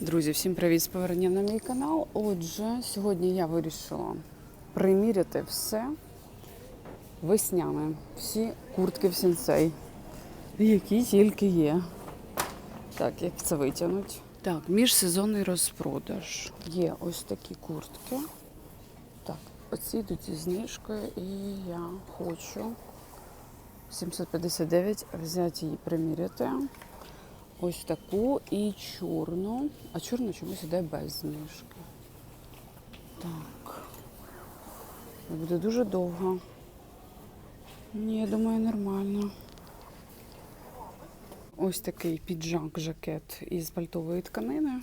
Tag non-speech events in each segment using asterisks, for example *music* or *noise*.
Друзі, всім привіт з поверненням на мій канал. Отже, сьогодні я вирішила приміряти все весняне, всі куртки в сінцей, які тільки є. Так, як це витягнуть? Так, міжсезонний розпродаж. Є ось такі куртки. Так, оці йдуть зі знижкою, і я хочу 759 взяти її приміряти. Ось таку і чорну. А чорну чомусь іде без знижки. Так. Буде дуже довго. Ні, я думаю, нормально. Ось такий піджак, жакет із пальтової тканини.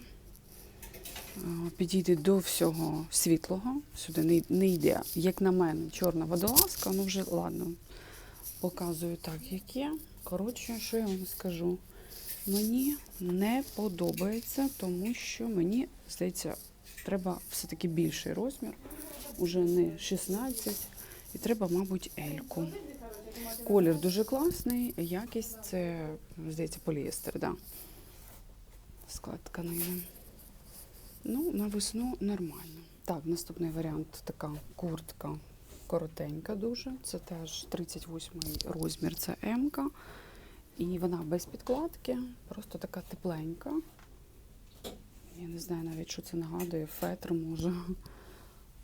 Підійде до всього світлого. Сюди не йде, як на мене, чорна водолазка, ну вже ладно. Показую так, як є. Коротше, що я вам скажу? Мені не подобається, тому що мені здається, треба все-таки більший розмір, уже не 16, і треба, мабуть, ельку. Колір дуже класний, якість це, здається, поліестер, да. Склад тканини. Ну, на весну нормально. Так, наступний варіант така куртка коротенька дуже. Це теж 38 розмір, це М-ка. І вона без підкладки, просто така тепленька. Я не знаю навіть, що це нагадує, фетр може.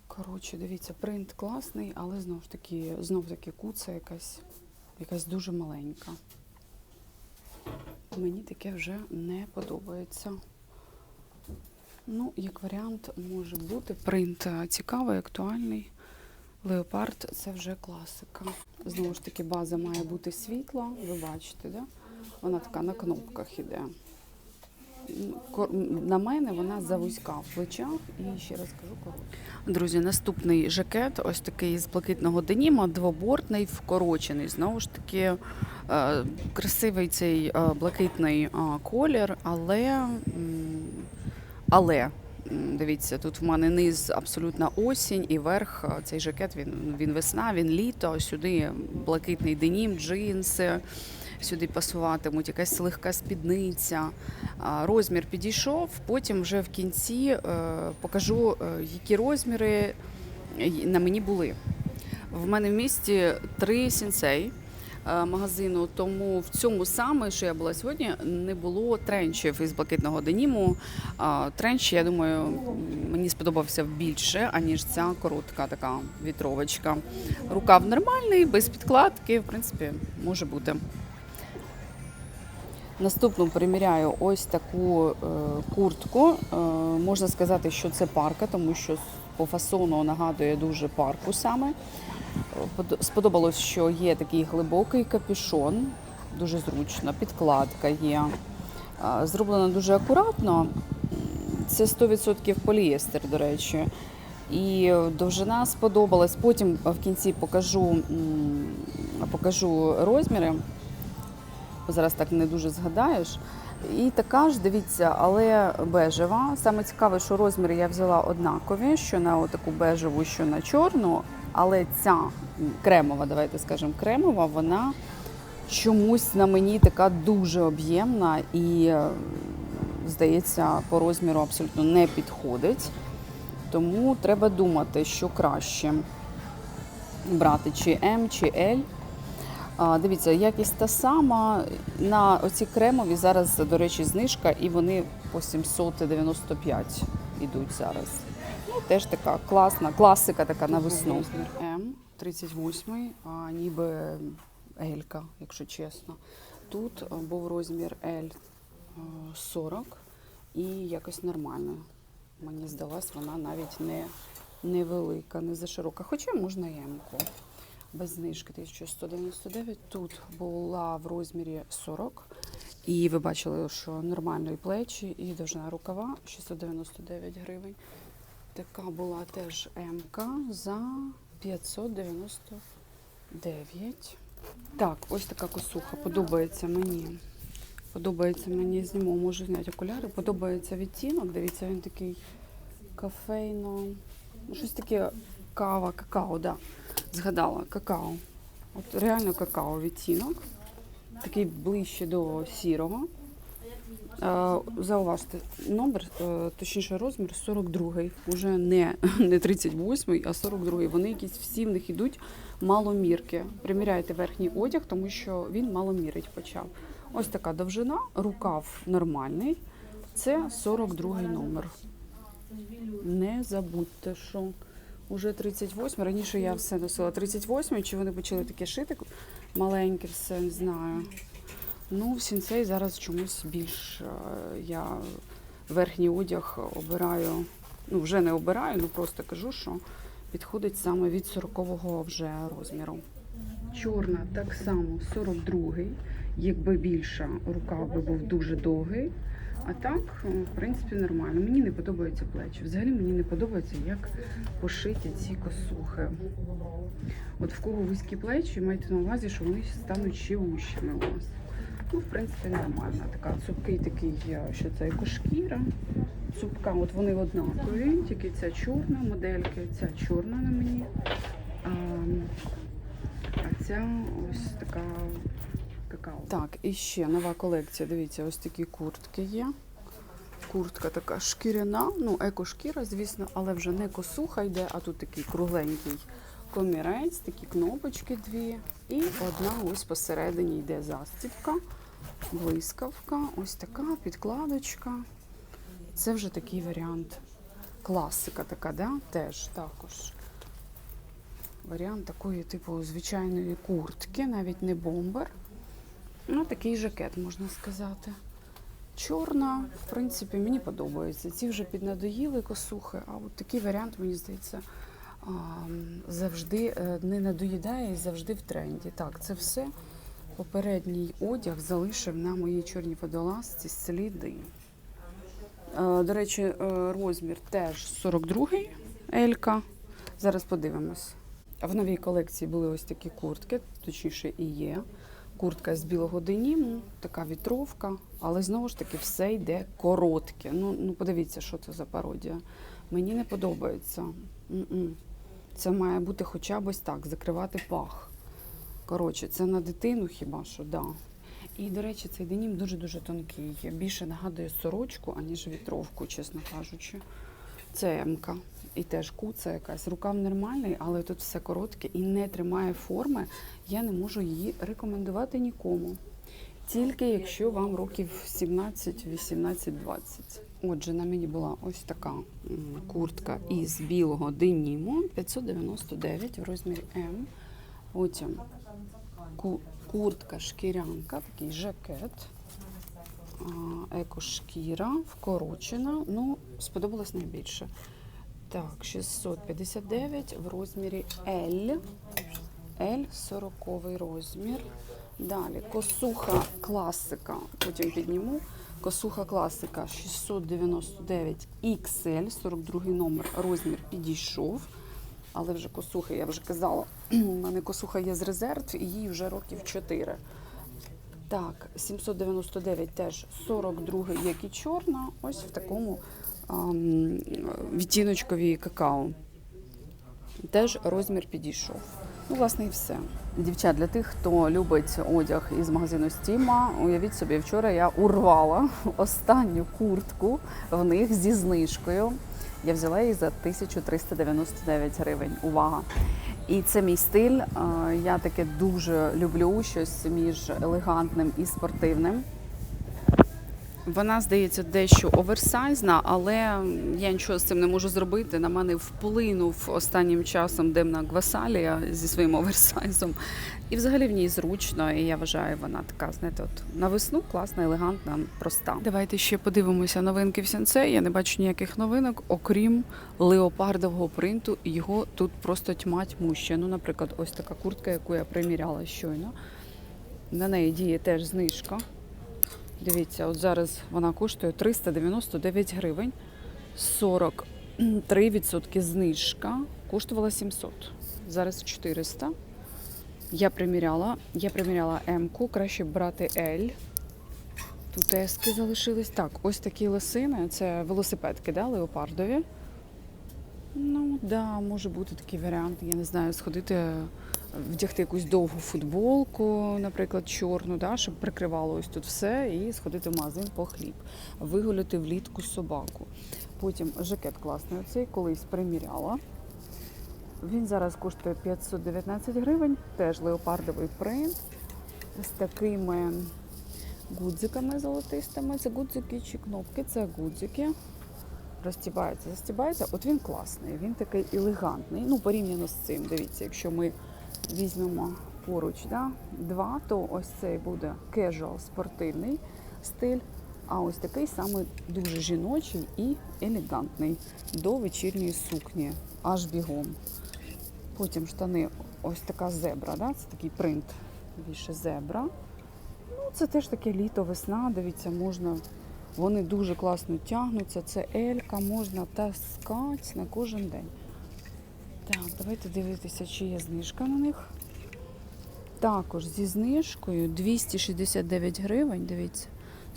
Коротше, дивіться, принт класний, але знову ж таки, знов таки куца якась, якась дуже маленька. Мені таке вже не подобається. Ну, як варіант може бути. Принт цікавий, актуальний. Леопард це вже класика. Знову ж таки, база має бути світла, ви бачите, да? вона така на кнопках іде. На мене вона завузька в плечах і ще раз кажу коротка. Друзі, наступний жакет, ось такий з блакитного деніма, двобортний, вкорочений. Знову ж таки, е, красивий цей е, блакитний е, колір, але, але дивіться, тут в мене низ абсолютно осінь і верх. е, Цей жакет він, він весна, він літо. Сюди блакитний денім, джинси. Сюди пасуватимуть якась легка спідниця. Розмір підійшов. Потім вже в кінці е, покажу, е, які розміри на мені були. В мене в місті три сінцей е, магазину, тому в цьому саме, що я була сьогодні, не було тренчів із блакитного деніму. Тренч, я думаю, мені сподобався більше, аніж ця коротка така вітровочка. Рукав нормальний, без підкладки, в принципі, може бути. Наступну приміряю ось таку е, куртку. Е, можна сказати, що це парка, тому що по фасону нагадує дуже парку саме. Под- Сподобалось, що є такий глибокий капюшон, дуже зручно, підкладка є. Зроблено дуже акуратно. Це 100% поліестер, до речі. І довжина сподобалась. Потім в кінці покажу, покажу розміри. Зараз так не дуже згадаєш. І така ж, дивіться, але бежева. Саме цікаве, що розміри я взяла однакові, що на таку бежеву, що на чорну. Але ця кремова, давайте скажемо, кремова, вона чомусь на мені така дуже об'ємна і, е, здається, по розміру абсолютно не підходить. Тому треба думати, що краще брати чи М, чи L. Дивіться, якість та сама. На оці кремові зараз, до речі, знижка, і вони по 795 ідуть зараз. Теж така класна, класика така на весну. М 38, а ніби Елька, якщо чесно. Тут був розмір L 40 і якось нормально. Мені здалась, вона навіть не невелика, не заширока. Хоча можна і М-ку без знижки 1199. Тут була в розмірі 40. І ви бачили, що нормально плечі, і довжина рукава 699 гривень. Така була теж МК за 599. Так, ось така косуха. Подобається мені. Подобається мені зніму, можу зняти окуляри. Подобається відтінок. Дивіться, він такий кафейно. ну, Щось таке кава, какао, да. Згадала, какао. От реально какао відтінок. Такий ближче до сірого. Е, Зауважте, номер, е, точніше розмір 42-й. Уже не, не 38-й, а 42-й. Вони якісь всі в них ідуть маломірки. Приміряйте верхній одяг, тому що він маломірить почав. Ось така довжина, рукав нормальний. Це 42-й номер. Не забудьте, що уже 38. Раніше я все носила 38, чи вони почали таке шити маленьке, все не знаю. Ну, в сінцей зараз чомусь більш е, я верхній одяг обираю. Ну, вже не обираю, ну просто кажу, що підходить саме від 40-го вже розміру. Чорна так само 42-й. Якби більша, рукав би був дуже довгий. А так, е, в принципі, нормально. Мені не подобаються плечі. Взагалі мені не подобається, як пошиті ці косухи. От в кого вузькі плечі, майте на увазі, що вони стануть ще вущими у вас. Ну, в принципі, нормальна така цупкий такий, що це екошкіра. Цупка, от вони однакові, тільки ця чорна модельки, ця чорна на мені. А, а ця ось така какао. Так, і ще нова колекція. Дивіться, ось такі куртки є. Куртка така шкіряна, ну екошкіра, звісно, але вже не косуха йде, а тут такий кругленький комірець, такі кнопочки дві. І одна ось посередині йде застібка, блискавка, ось така підкладочка. Це вже такий варіант. Класика така, да? Теж також. Варіант такої, типу, звичайної куртки, навіть не бомбер. Ну, такий жакет, можна сказати. Чорна, в принципі, мені подобається. Ці вже піднадоїли косухи, а от такий варіант, мені здається, завжди е, не надоїдає і завжди в тренді. Так, це все. Попередній одяг залишив на моїй чорній водолазці сліди. Е, До речі, е, розмір теж 42-й Елька. Зараз подивимось. В новій колекції були ось такі куртки, точніше і є. Куртка з білого деніму, така вітровка, але знову ж таки все йде коротке. Ну, ну подивіться, що це за пародія. Мені не подобається. Це має бути хоча б ось так, закривати пах. Коротше, це на дитину хіба що, да. І, до речі, цей денім дуже-дуже тонкий. Більше нагадує сорочку, аніж вітровку, чесно кажучи. Це М-ка. І теж куца якась. Рукав нормальний, але тут все коротке і не тримає форми. Я не можу її рекомендувати нікому. Тільки якщо вам років 17, 18, 20. Отже, на мені була ось така куртка із білого деніму 599 в розмірі М. Потім куртка шкірянка, такий жакет. Екошкіра, вкорочена. Ну, сподобалось найбільше. Так, 659 в розмірі L. L 40 розмір. Далі косуха класика. Потім підніму. Косуха класика 699 XL, 42 номер. Розмір підійшов. Але вже косуха, я вже казала, *clears throat* у мене косуха є з резерв, і їй вже років 4. Так, 799 теж 42 як і чорна. Ось в такому ем, відтіночковій какао. Теж розмір підійшов. Ну, власне, і все. Дівчат, для тих, хто любить одяг із магазину Стіма, уявіть собі, вчора я урвала *laughs* останню куртку в них зі знижкою. Я взяла її за 1399 гривень. Увага! І це мій стиль. Е, Я таке дуже люблю щось між елегантним і спортивним. Вона здається дещо оверсайзна, але я нічого з цим не можу зробити. На мене вплинув останнім часом Демна Гвасалія зі своїм оверсайзом. І взагалі в ній зручно, і я вважаю, вона така, знаєте, от на весну класна, елегантна, проста. Давайте ще подивимося новинки в сенце. Я не бачу ніяких новинок, окрім леопардового принту. Його тут просто тьма тьмуща. Ну, наприклад, ось така куртка, яку я приміряла щойно. На неї діє теж знижка. Дивіться, от зараз вона коштує 399 гривень, 43% знижка. Коштувала 700. Зараз 400. Я приміряла. Я приміряла М-ку, краще брати L. Тут ески залишились. Так, ось такі лосини. Це велосипедки, да, леопардові. Ну, да, може бути такий варіант. Я не знаю, сходити вдягти якусь довгу футболку, наприклад, чорну, да, щоб прикривало ось тут все, і сходити в магазин по хліб, вигуляти влітку собаку. Потім жакет класний оцей, колись приміряла. Він зараз коштує 519 гривень, теж леопардовий принт з такими гудзиками золотистими. Це гудзики чи кнопки, це гудзики. Розтібається, застібається. От він класний, він такий елегантний. Ну, порівняно з цим. Дивіться, якщо ми візьмемо поруч да, два, то ось цей буде casual, спортивний стиль. А ось такий саме дуже жіночий і елегантний до вечірньої сукні, аж бігом. Потім штани, ось така зебра, да? це такий принт більше зебра. Ну, це теж таке літо, весна. Дивіться, можна. Вони дуже класно тягнуться. Це елька, можна таскати на кожен день. Так, давайте дивитися, чи є знижка на них. Також зі знижкою 269 гривень, дивіться,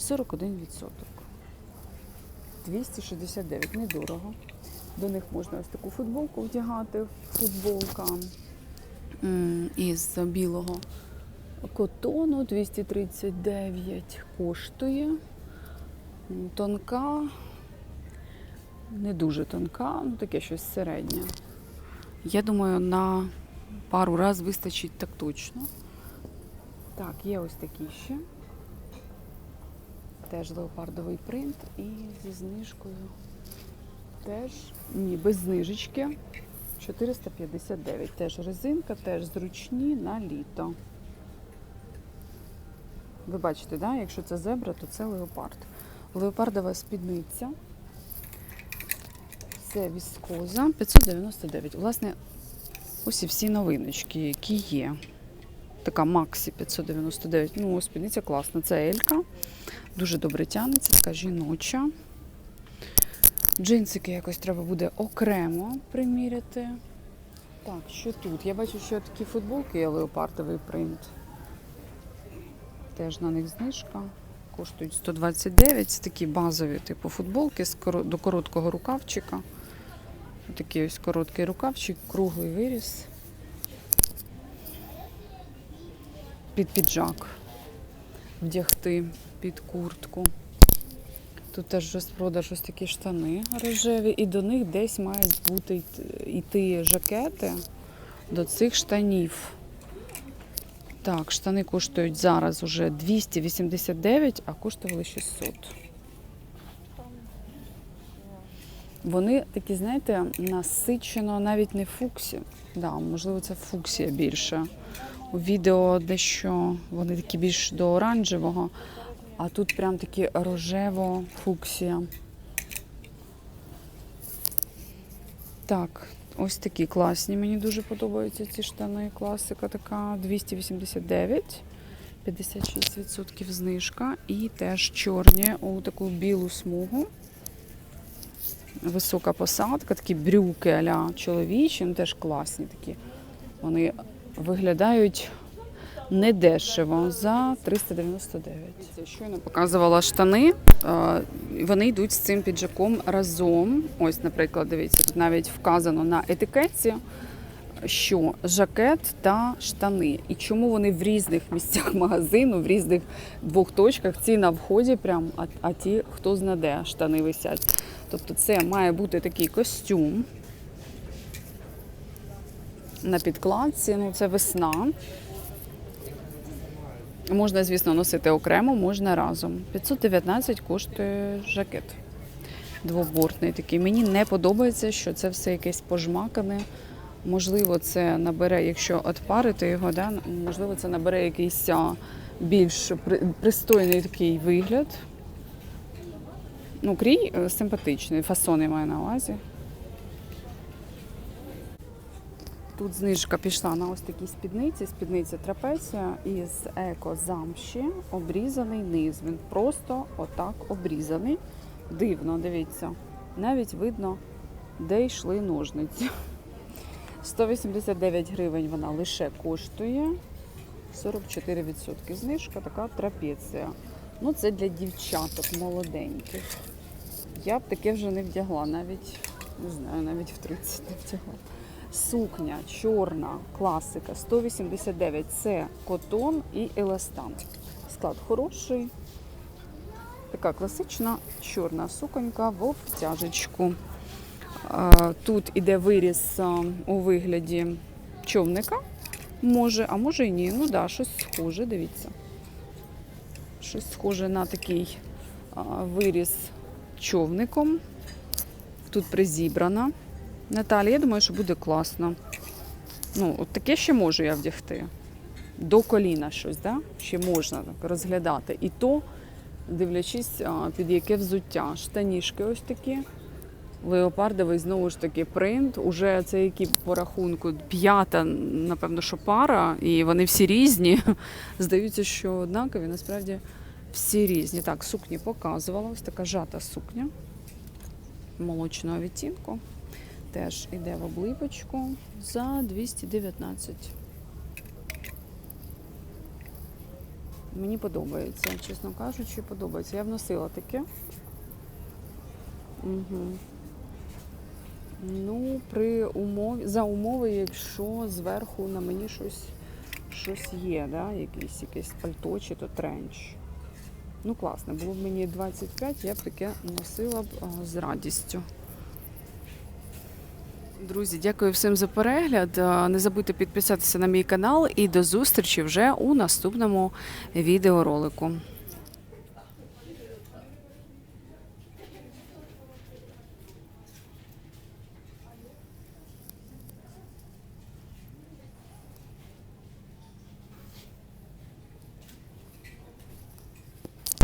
41%. 269, недорого. До них можна ось таку футболку вдягати. Футболка із білого котону 239 коштує. Тонка, не дуже тонка, ну таке щось середнє. Я думаю, на пару раз вистачить так точно. Так, є ось такі ще. Теж леопардовий принт і зі знижкою. Теж ні, без знижечки. 459. Теж резинка, теж зручні на літо. Ви бачите, да? якщо це зебра, то це леопард. Леопардова спідниця. Це віскоза 599. Власне, ось і всі новиночки, які є. Така Максі 599. Ну, спідниця класна. Це Елька. Дуже добре тягнеться, така жіноча. Джинсики якось треба буде окремо приміряти. Так, що тут? Я бачу, що такі футболки є леопардовий принт. Теж на них знижка. Коштують 129. Це такі базові типу футболки до короткого рукавчика. Такий ось короткий рукавчик, круглий виріс. Під піджак. Вдягти під куртку. Тут теж розпродаж ось такі штани рожеві, і до них десь мають бути йти- жакети до цих штанів. Так, штани коштують зараз уже 289, а коштували 600. Вони такі, знаєте, насичено навіть не фуксі. Да, можливо, це фуксія більше. У відео дещо вони такі більш до оранжевого, а тут прям такі рожево-фуксія. Так, ось такі класні. Мені дуже подобаються ці штани. Класика така 289, 56% знижка. І теж чорні у таку білу смугу. Висока посадка, такі брюки аля чоловічі, ну теж класні такі. Вони виглядають недешево за 399. Я щойно показувала штани. Вони йдуть з цим піджаком разом. Ось, наприклад, дивіться, тут навіть вказано на етикетці, що жакет та штани. І чому вони в різних місцях магазину, в різних двох точках, ці на вході, прям, а, а ті, хто знаде, штани висять. Тобто це має бути такий костюм на підкладці, ну це весна. Можна, звісно, носити окремо, можна разом. 519 коштує жакет. Двобортний такий. Мені не подобається, що це все якесь пожмакане. Можливо, це набере, якщо отпарити його, да, можливо, це набере якийсь більш при- пристойний такий вигляд. Ну, крій е, симпатичний, фасон я маю на увазі. Тут знижка пішла на ось такі спідниці. Спідниця трапеція із еко замші, обрізаний низ. Він просто отак обрізаний. Дивно, дивіться. Навіть видно, де йшли ножниці. 189 гривень вона лише коштує. 44% знижка, така трапеція. Ну, це для дівчаток молоденьких. Я б таке вже не вдягла, навіть не знаю, навіть в 30 не вдягла. Сукня чорна, класика 189 це котон і еластан. Склад хороший. Така класична чорна суконька в обтяжечку. Тут іде виріз е, у вигляді човника. Може, а може і ні. Ну да, щось схоже, дивіться. Щось схоже на такий а, виріз човником. Тут призібрана. Наталія, я думаю, що буде класно. Ну, от таке ще можу я вдягти. До коліна щось, да? ще можна так розглядати. І то, дивлячись, під яке взуття. Штанішки ось такі. Леопардовий знову ж таки принт. Уже це які по рахунку п'ята, напевно, що пара, і вони всі різні. *laughs* Здаються, що однакові, насправді всі різні. Так, сукні показувала. Ось така жата сукня молочного відтінку. Теж йде в обливочку за 219. Мені подобається, чесно кажучи, подобається. Я вносила таке. Угу. Ну, при умові, за умови, якщо зверху на мені щось, щось є, да? якийсь, якесь пальто чи то тренч. Ну, класно, було б мені 25, я б таке носила б а, з радістю. Друзі, дякую всім за перегляд. Не забудьте підписатися на мій канал і до зустрічі вже у наступному відеоролику.